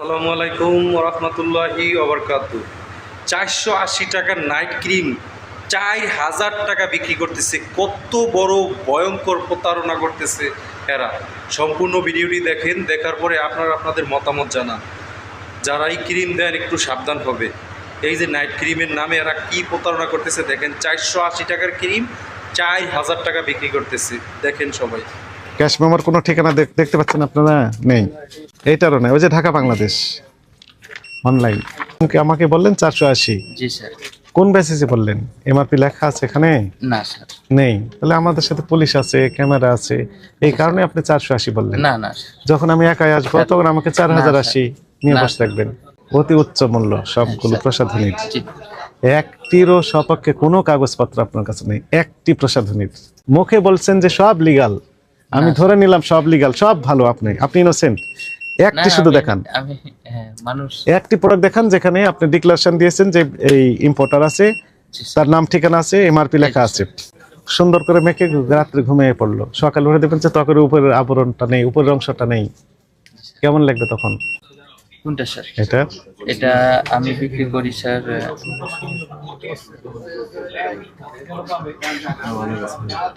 আসসালামু আলাইকুম রহমতুল্লাহি ওবরকাত চারশো আশি টাকার নাইট ক্রিম, চার হাজার টাকা বিক্রি করতেছে। কত বড় ভয়ঙ্কর প্রতারণা করতেছে এরা। সম্পূর্ণ ভিডিওটি দেখেন, দেখার পরে আপনারা আপনাদের মতামত জানান। যারা এই ক্রিম দেন একটু সাবধান হবে। এই যে নাইট ক্রিমের নামে এরা কি প্রতারণা করতেছে, দেখেন, চারশো আশি টাকার ক্রিম, চার হাজার টাকা বিক্রি করতেছে। দেখেন সবাই। ক্যাশ মেমোর কোনো ঠিকানা দেখ- দেখতে পাচ্ছেন আপনারা? নেই। এইটারও নেই। ওই যে ঢাকা বাংলাদেশ। অনলাইন আমাকে বললেন? চারশো আশি। জি স্যার। কোন বেসিসে বললেন? এমআরপি লেখা আছে এখানে? না স্যার। নেই। তাহলে আমাদের সাথে পুলিশ আছে ক্যামেরা আছে। এই কারণে আপনি চারশো আশি বললেন। না না যখন আমি একাই আসব তখন আমাকে চার হাজার আশি নিয়ে বসে থাকবেন। অতি উচ্চ মূল্য সবগুলো। প্রসাধনীর। একটিরও সপক্ষে কোনো কাগজপত্র আপনার কাছে নেই। একটি প্রসাধনীর। মুখে বলছেন যে সব লিগাল আমি ধরে নিলাম সব লিগাল সব ভালো আপনি আপনি ইনোসেন্ট একটি শুধু দেখান। হ্যাঁ একটি প্রোডাক্ট দেখান যেখানে আপনি ডিক্লারেশন দিয়েছেন যে এই ইম্পোর্টার আছে তার নাম ঠিকানা আছে এমআরপি লেখা আছে। সুন্দর করে মেখে রাত্রে ঘুমিয়ে পড়ল। সকাল উঠে দেখবেন যে ত্বকের উপরের আবরণটা নেই উপরের অংশটা নেই। কেমন লাগবে তখন? কোনটা স্যার? এটা? এটা আমি বিক্রি করি স্যার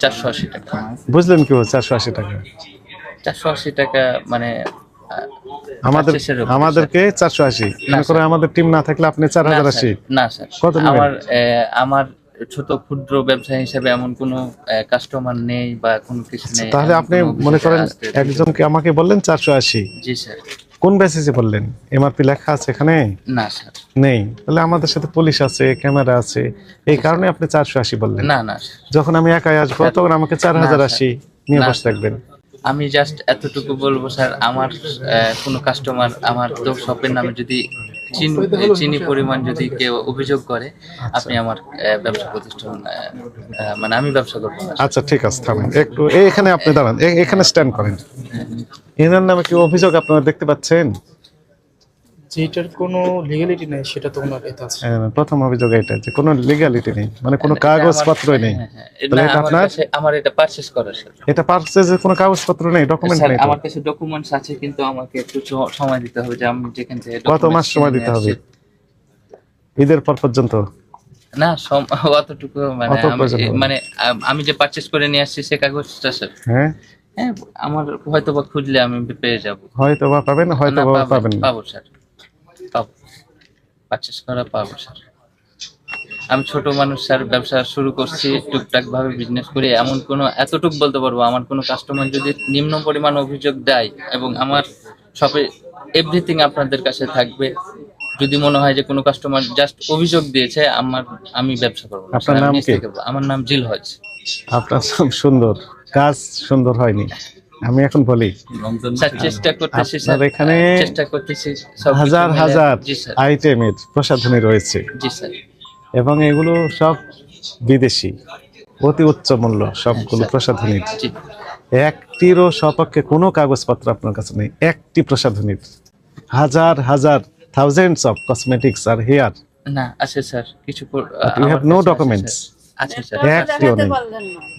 চারশো আশি টাকা। বুঝলেন কি চারশো আশি টাকা? চারশো আশি টাকা মানে আমাদের আমাদেরকে চারশো আশি। মনে করে আমাদের টিম না থাকলে আপনি চার হাজার আশি। না স্যার। কত আমার আমার ছোট ক্ষুদ্র ব্যবসা হিসেবে এমন কোনো কাস্টমার নেই বা কোনো কিছু নেই তাহলে আপনি মনে করেন একজনকে আমাকে বললেন চারশো আশি? জি স্যার। কোন বেসিসে বললেন? এমআরপি লেখা আছে এখানে? না স্যার। নেই। তাহলে আমাদের সাথে পুলিশ আছে ক্যামেরা আছে। এই কারণে আপনি চারশো আশি বললেন। না না যখন আমি একাই আসব তখন আমাকে চার হাজার আশি নিয়ে বসে থাকবেন। আমি জাস্ট এতটুকু বলব স্যার আমার কোনো কাস্টমার আমার তো শপের নামে যদি চিনি চিনি পরিমাণ যদি কেউ অভিযোগ করে আপনি আমার ব্যবসা প্রতিষ্ঠান মানে আমি ব্যবসা করব আচ্ছা ঠিক আছে থামেন। একটু এখানে আপনি দাঁড়ান। এখানে স্ট্যান্ড করেন। এনার নামে কি অভিযোগ আপনারা দেখতে পাচ্ছেন? যেটার কোনো লিগ্যালিটি নেই সেটা তো ওনার এতে আছে। হ্যাঁ, প্রথম অভিযোগ এটা যে কোনো লিগালিটি নেই মানে কোনো এটা কাগজপত্রই নেই। হ্যাঁ, হ্যাঁ, তাহলে এটা আমার আপনার আমার এটা পারচেস করা স্যার এটা পার্সেজের কোনো কাগজপত্র নেই ডকুমেন্ট নেই আমার কাছে ডকুমেন্টস আছে কিন্তু আমাকে একটু সময় দিতে হবে যে আমি যেখান থেকে কত মাস সময় দিতে হবে? ঈদের পর পর্যন্ত? না অতটুকু মানে আমি- মানে আমি যে পারচেস করে নিয়ে আসছি সে কাগজটা স্যার। হ্যাঁ? হ্যাঁ আমার হয়তো বা খুঁজলে আমি পেয়ে যাব। হয়তো বা পাবেন হয়তোবা পাবেন পাবো স্যার। পাবো। পারচেস করা পাবো স্যার। আমি ছোট মানুষ স্যার ব্যবসা শুরু করছি টুকটাক ভাবে বিজনেস করি। এমন কোনো এতটুক বলতে পারব আমার কোনো কাস্টমার যদি নিম্ন পরিমাণ অভিযোগ দেয় এবং আমার শপে এভরিথিং আপনাদের কাছে থাকবে যদি মনে হয় যে কোনো কাস্টমার জাস্ট অভিযোগ দিয়েছে আমার আমি ব্যবসা করব আপনার নাম কি? আমার নাম জিল হজ আপনার সব সুন্দর। কাজ সুন্দর হয়নি। আমি এখন বলি। চেষ্টা করতেছি স্যার। এখানে চেষ্টা করতেছি হাজার হাজার আইটেমের প্রসাধনী রয়েছে। জি স্যার। এবং এগুলো সব বিদেশি অতি উচ্চ মূল্য সবগুলো। প্রসাধনীর একটিরও সপক্ষে কোনো কাগজপত্র আপনার কাছে নেই একটি প্রসাধনীর। হাজার হাজার থাউজেন্ডস অফ কসমেটিক্স আর হেয়ার না আছে স্যার। কিছু পর- But you আমার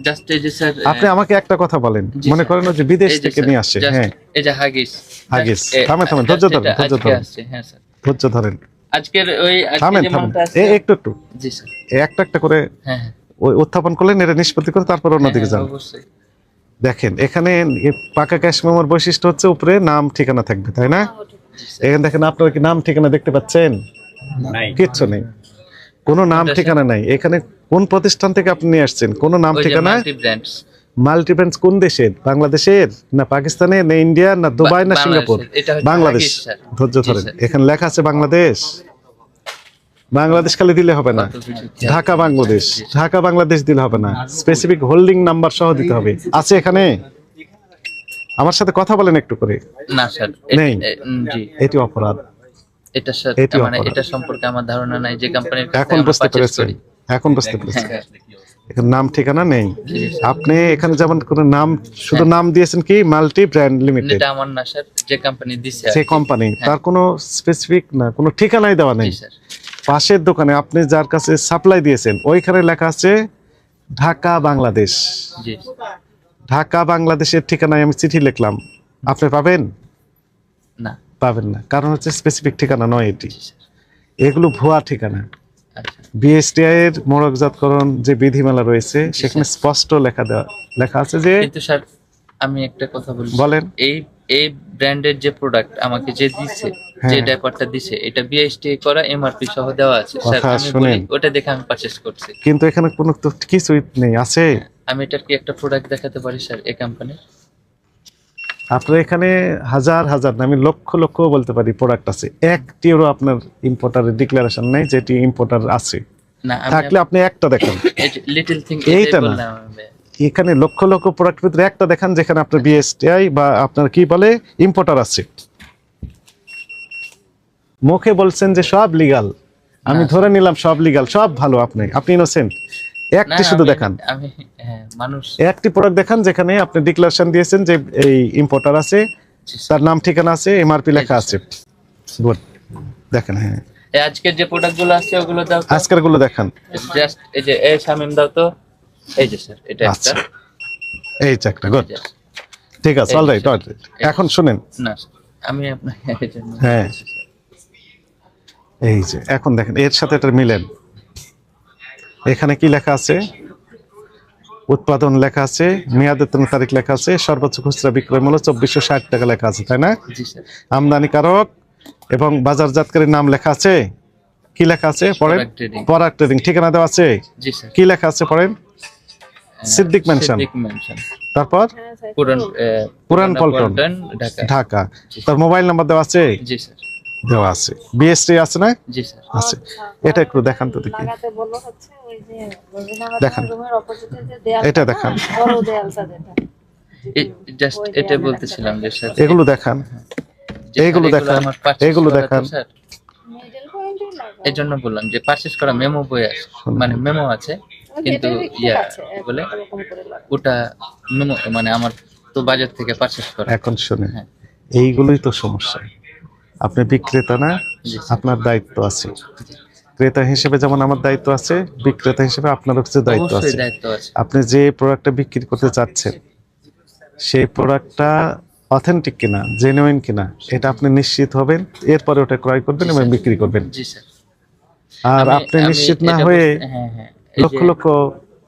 জাস্ট এই যে স্যার আপনি আমাকে একটা কথা বলেন। মনে করেন যে বিদেশ থেকে নিয়ে আসে হ্যাঁ। এই যে হাগিস। হাগিস। Just এ- থামেন, থামেন, just ধৈর্য ধরেন, ধৈর্য ধরেন। হ্যাঁ স্যার। ধৈর্য ধরেন। আজকের ওই থামেন থামেন। মালটা একটু একটু। জি স্যার। একটা একটা করে হ্যাঁ হ্যাঁ। ওই উত্থাপন করলেন এটা নিষ্পত্তি করে তারপর অন্যদিকে হ্যাঁ, যান। অবশ্যই। দেখেন এখানে পাকা ক্যাশ মেমোর বৈশিষ্ট্য হচ্ছে উপরে নাম ঠিকানা থাকবে তাই না? এখানে দেখেন আপনারা কি নাম ঠিকানা দেখতে পাচ্ছেন? কিচ্ছু নেই। কোনো নাম ঠিকানা নাই। এখানে কোন প্রতিষ্ঠান থেকে আপনি নিয়ে আসছেন? কোনো নাম ঠিকানা? মাল্টিব্র্যান্ডস কোন দেশের? বাংলাদেশের? না পাকিস্তানের না ইন্ডিয়া না দুবাই না সিঙ্গাপুর? বাংলাদেশ। ধৈর্য ধরেন। এখানে লেখা আছে বাংলাদেশ। বাংলাদেশ খালি দিলে হবে না। ঢাকা বাংলাদেশ। ঢাকা বাংলাদেশ দিলে হবে না। স্পেসিফিক হোল্ডিং নাম্বার সহ দিতে হবে। আছে এখানে? আমার সাথে কথা বলেন একটু করে। না স্যার। নেই। এটি অপরাধ। এটা স্যার এটি মানে এটা সম্পর্কে আমার ধারণা নাই যে কোম্পানির এখন বুঝতে পেরেছেন। এখন বুঝতে হ্যাঁ এখানে নাম ঠিকানা নেই। আপনি এখানে যেমন কোন নাম শুধু নাম দিয়েছেন কি? Multi brand limited. এটা আমার না স্যার যে কোম্পানি দিছে আর কোম্পানি তার কোনো স্পেসিফিক না কোনো ঠিকানাই দেওয়া নেই। পাশের দোকানে আপনি যার কাছে সাপ্লাই দিয়েছেন ওইখানে লেখা আছে ঢাকা বাংলাদেশ। ঢাকা বাংলাদেশের ঠিকানায় আমি চিঠি লিখলাম। আপনি পাবেন? না। পাবেন না। কারণ হচ্ছে স্পেসিফিক ঠিকানা নয় এটি। এগুলো ভুয়া ঠিকানা। বিএসটিআই এর মোড়কজাতকরণ যে বিধিমালা রয়েছে সেখানে স্পষ্ট লেখা দেওয়া লেখা আছে যে কিন্তু স্যার আমি একটা কথা বলছি বলেন। এই এই ব্র্যান্ডের যে প্রোডাক্ট আমাকে যে দিছে যে হ্যাঁ। ডাইপারটা দিছে এটা বিএসটি করা এমআরপি সহ দেওয়া আছে। স্যার আমি বলি ওটা দেখে আমি পারচেজ করছি। কিন্তু এখানে কোনো তো কিছুই নেই আছে? আমি এটার কি একটা প্রোডাক্ট দেখাতে পারি স্যার এই কোম্পানির আপনার এখানে হাজার হাজার আমি লক্ষ লক্ষ বলতে পারি প্রোডাক্ট আছে। একটিরও আপনার ইম্পোর্টারের ডিক্লারেশন নেই যেটি ইম্পোর্টার আছে। থাকলে আপনি একটা দেখান। লিটল থিং এইটা না। এখানে লক্ষ লক্ষ প্রোডাক্ট ভিতরে একটা দেখান যেখানে আপনার বিএসটিআই বা আপনার কি বলে ইম্পোর্টার আছে। মুখে বলছেন যে সব লিগাল আমি ধরে নিলাম সব লিগাল সব ভালো আপনি আপনি ইনোসেন্ট একটি শুধু দেখান। হ্যাঁ একটি প্রোডাক্ট দেখান যেখানে আপনি ডিক্লারেশন দিয়েছেন যে এই ইম্পোর্টার আছে তার নাম ঠিকানা আছে এমআরপি লেখা আছে। দেখেন হ্যাঁ। আজকের যে প্রোডাক্টগুলো আছে ওগুলো দাও আজকেরগুলো দেখান। জাস্ট এই যে এই শামিম দাও তো। এই যে স্যার এটা একটা। আচ্ছা। এই গুড ঠিক আছে এই অল রাইট যে, এখন শুনেন। না আমি আপনাকে হ্যাঁ। এই যে এখন দেখেন এর সাথে এটা মিলেন। এখানে কি লেখা আছে? উৎপাদন লেখা আছে মেয়াদোত্তম তারিখ লেখা আছে সর্বোচ্চ খুচরা বিক্রয় মূল্য চব্বিশশো ষাট টাকা লেখা আছে তাই না? আমদানিকারক এবং বাজারজাতকারীর নাম লেখা আছে? কি লেখা আছে? পড়েন? trading। পরাগ ট্রেডিং ঠিকানা দেওয়া আছে? কি লেখা আছে পড়েন? সিদ্দিক মেনশন তারপর? পুরান পল্টন। ঢাকা। ঢাকা। তার মোবাইল নাম্বার দেওয়া আছে? জি স্যার। দেওয়া আছে। বিএসটি আছে না? জি স্যার। আছে। এটা একটু দেখান তো দেখি। দেখান। এটা দেখান। বড় দেয়ালটা যেটা জাস্ট এটা বলতেছিলাম যে স্যার। এগুলো দেখান। এগুলো দেখান, তো দেখান। এই জন্য বললাম যে পারচেস করা মেমো বই আছে। মানে মেমো আছে কিন্তু ইয়া বলে ওটা মেমো মানে আমার তো বাজার থেকে পারচেস করা। এখন শুনে হ্যাঁ। এইগুলোই তো সমস্যা। আপনি বিক্রেতা না? আপনার দায়িত্ব আছে। ক্রেতা হিসেবে যেমন আমার দায়িত্ব আছে বিক্রেতা হিসেবে আপনারও কিছু দায়িত্ব আছে। আপনি যে প্রোডাক্টটা বিক্রি করতে চাচ্ছেন সেই প্রোডাক্টটা অথেন্টিক কিনা জেনুইন কিনা এটা আপনি নিশ্চিত হবেন এরপরে ওটা ক্রয় করবেন এবং বিক্রি করবেন। আর আপনি নিশ্চিত না হয়ে হ্যাঁ হ্যাঁ। লক্ষ লক্ষ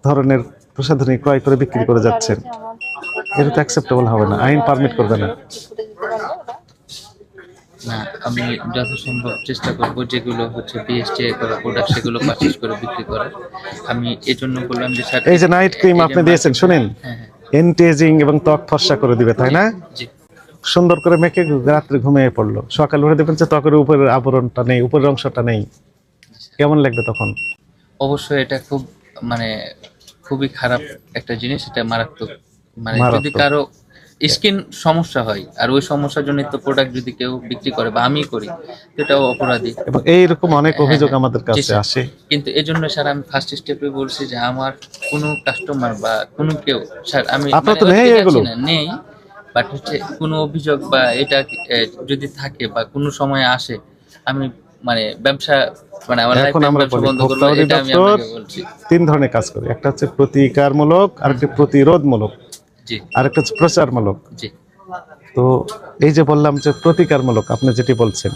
ধরনের প্রসাধনী ক্রয় করে বিক্রি করে যাচ্ছেন এটা তো অ্যাকসেপ্টেবল হবে না আইন পারমিট করবে না করে দিতে পারব ওরা না আমি যথাসম্ভব চেষ্টা করব যেগুলো হচ্ছে বিএসটি করা প্রোডাক্ট সেগুলো পারচেস করে বিক্রি করার। আমি এই জন্য বললাম যে স্যার এই যে নাইট ক্রিম আপনি দিয়েছেন শুনেন? হ্যাঁ হ্যাঁ। এন্টেজিং এবং ত্বক ফর্সা করে দিবে তাই না? জি। সুন্দর করে মেখে রাত্রে ঘুমিয়ে পড়ল। সকালে উঠে দেখবেন যে ত্বকের উপরের আবরণটা নেই উপরের অংশটা নেই। কেমন লাগবে তখন? অবশ্যই এটা খুব মানে খুবই খারাপ একটা জিনিস এটা মারাত্মক। মানে যদি কারও স্কিন সমস্যা হয় আর ওই সমস্যার জন্য তো প্রোডাক্ট যদি কেউ বিক্রি করে বা আমি করি তো এটাও অপরাধী। এবং এইরকম অনেক অভিযোগ হ্যাঁ, আমাদের কাছে আসে। কিন্তু এই জন্য স্যার আমি ফার্স্ট স্টেপে বলছি যে আমার কোনো কাস্টমার বা কোনো কেউ স্যার আমি আপনার মানে তো নেই এগুলো? নেই বাট হচ্ছে কোনো অভিযোগ বা এটা যদি থাকে বা কোনো সময় আসে আমি মানে ব্যবসা মানে আমার এখন আমরা বলি, বন্ধ করব ভোক্তা এটা আমি অধিদপ্তর আপনাকে বলছি। তিন ধরনের কাজ করে। একটা হচ্ছে প্রতিকারমূলক আর একটি প্রতিরোধমূলক। জি আর একটা হচ্ছে প্রচারমূলক। তো এই যে বললাম যে প্রতিকারমূলক আপনি যেটি বলছেন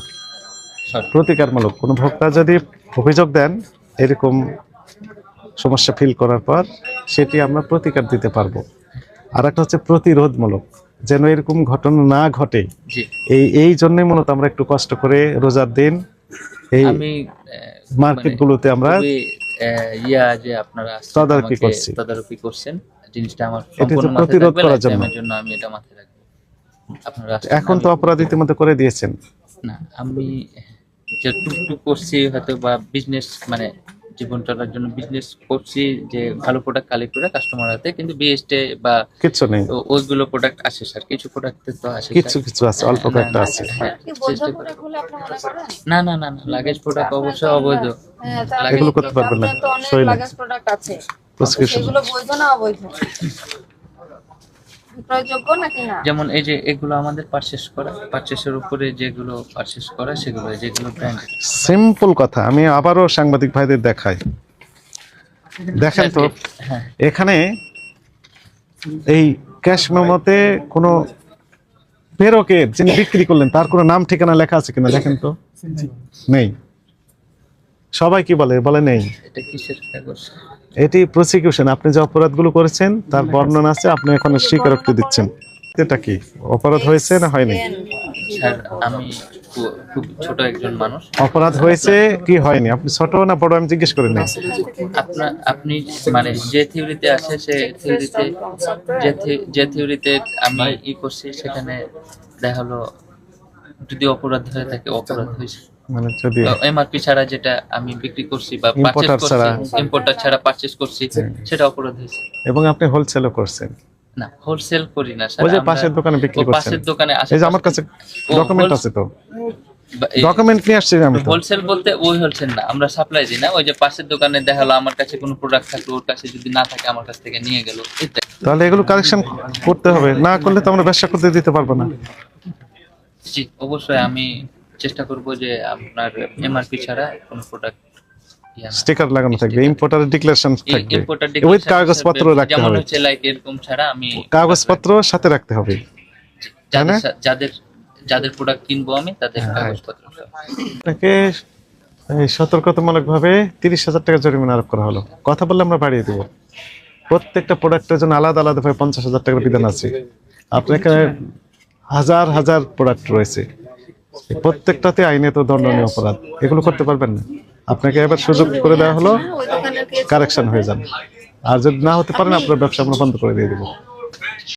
প্রতিকারমূলক কোনো ভোক্তা যদি অভিযোগ দেন এরকম সমস্যা ফিল করার পর সেটি আমরা প্রতিকার দিতে পারব। আর একটা হচ্ছে প্রতিরোধমূলক যেন এরকম ঘটনা না ঘটে। এই এই জন্যই মূলত আমরা একটু কষ্ট করে রোজার দিন এই মার্কেটগুলোতে আমরা ইয়া যে আপনারা তদারকি করছি। তদারকি করছেন। জিনিসটা আমার সম্পূর্ণ মাথায় থাকবে করার জন্য। lifetime এর জন্য। আমি এটা মাথায় রাখব। আপনারা এখন তো অপরাধ ইতিমধ্যে করে দিয়েছেন। না আমি যে টুকটুক করছি হয়তো বা বিজনেস মানে জীবন চলার জন্য বিজনেস করছি যে ভালো প্রোডাক্ট কালেক্ট করে কাস্টমার হাতে কিন্তু বিএসটে বা কিচ্ছু নেই। ওইগুলো প্রোডাক্ট আসে স্যার কিছু প্রোডাক্ট তো আসে কিছু কিছু আছে অল্প কয়েকটা আছে। হ্যাঁ, মনে না না না না লাগেজ প্রোডাক্ট অবশ্যই অবৈধ। হ্যাঁ এগুলো করতে পারবেন না। আপনার তো অনেক শরীরে লাগেজ প্রোডাক্ট আছে। প্রেসক্রিপশন বৈধ না অবৈধ। যেমন এই যে এগুলো আমাদের পারচেস করা পারচেসের উপরে যেগুলো পারচেস করা সেগুলো যেগুলো ব্র্যান্ডেড সিম্পল কথা আমি আবারও সাংবাদিক ভাইদের দেখাই। দেখেন তো হ্যাঁ। এখানে এই ক্যাশ মেমোতে কোনো প্রেরকের যিনি বিক্রি করলেন তার কোনো নাম ঠিকানা লেখা আছে কিনা দেখেন তো? নেই। সবাই কি বলে? বলে নেই। এটা কিসের কাগজ? এটি প্রসিকিউশন আপনি যে অপরাধগুলো করেছেন তার বর্ণনা আছে আপনি এখন স্বীকারোক্তি দিচ্ছেন। এটা কি? অপরাধ হয়েছে না হয়নি? স্যার আমি খুব ছোট একজন মানুষ। অপরাধ হয়েছে কি হয়নি? আপনি ছোট না বড় আমি জিজ্ঞেস করি না আপনার আপনি মানে যে থিওরিতে আছে সে থিওরিতে যে থি- যে থিওরিতে আমি ই করছি সেখানে দেখা হলো যদি অপরাধ হয়ে থাকে অপরাধ হয়েছে। মানে যদি এমআরপি ছাড়া যেটা আমি বিক্রি করছি বা পারচেজ করছি। ইম্পোর্টার ছাড়া পারচেজ করছি সেটা অপরাধ হয়েছে। এবং আপনি হোলসেলও করছেন? না হোলসেল করি না স্যার ওই যে পাশের দোকানে বিক্রি করছেন। পাশের দোকানে এই যে আমার কাছে ডকুমেন্ট আছে তো। ডকুমেন্ট নিয়ে আসছি আমি হোলসেল বলতে ওই হোলসেল না আমরা সাপ্লাই দিই না ওই যে পাশের দোকানে দেখাল আমার কাছে কোনো প্রোডাক্ট থাকল ওর কাছে যদি না থাকে আমার কাছ থেকে নিয়ে গেল তাহলে এগুলো কারেকশন করতে হবে না করলে তো আমরা ব্যবসা করতে দিতে পারব না। জি অবশ্যই আমি চেষ্টা করব যে আপনার এমআরপি ছাড়া কোনো প্রোডাক্ট স্টিকার লাগানো থাকবে ইম্পোর্টার ডিক্লারেশন থাকবে। ইম্পোর্টার উইথ কাগজপত্র রাখতে যেমন হবে। হচ্ছে লাইক এরকম ছাড়া আমি কাগজপত্র সাথে রাখতে হবে। যাদের যাদের প্রোডাক্ট কিনবো আমি তাদের হ্যাঁ। কাগজপত্র সহ। আপনাকে এই সতর্কতামূলক ভাবে তিরিশ হাজার টাকা জরিমানা আরোপ করা হলো। কথা বললে আমরা বাড়িয়ে দেবো। প্রত্যেকটা প্রোডাক্টের জন্য আলাদা আলাদা ভাবে পঞ্চাশ হাজার টাকার বিধান আছে। আপনার এখানে হাজার হাজার প্রোডাক্ট রয়েছে। প্রত্যেকটাতে আইনে তো দণ্ডনীয় অপরাধ। এগুলো করতে পারবেন না। আপনাকে এবার সুযোগ করে দেওয়া হলো কারেকশন হয়ে যান আর যদি না হতে পারেন আপনার ব্যবসা আমরা বন্ধ করে দিয়ে দেবো।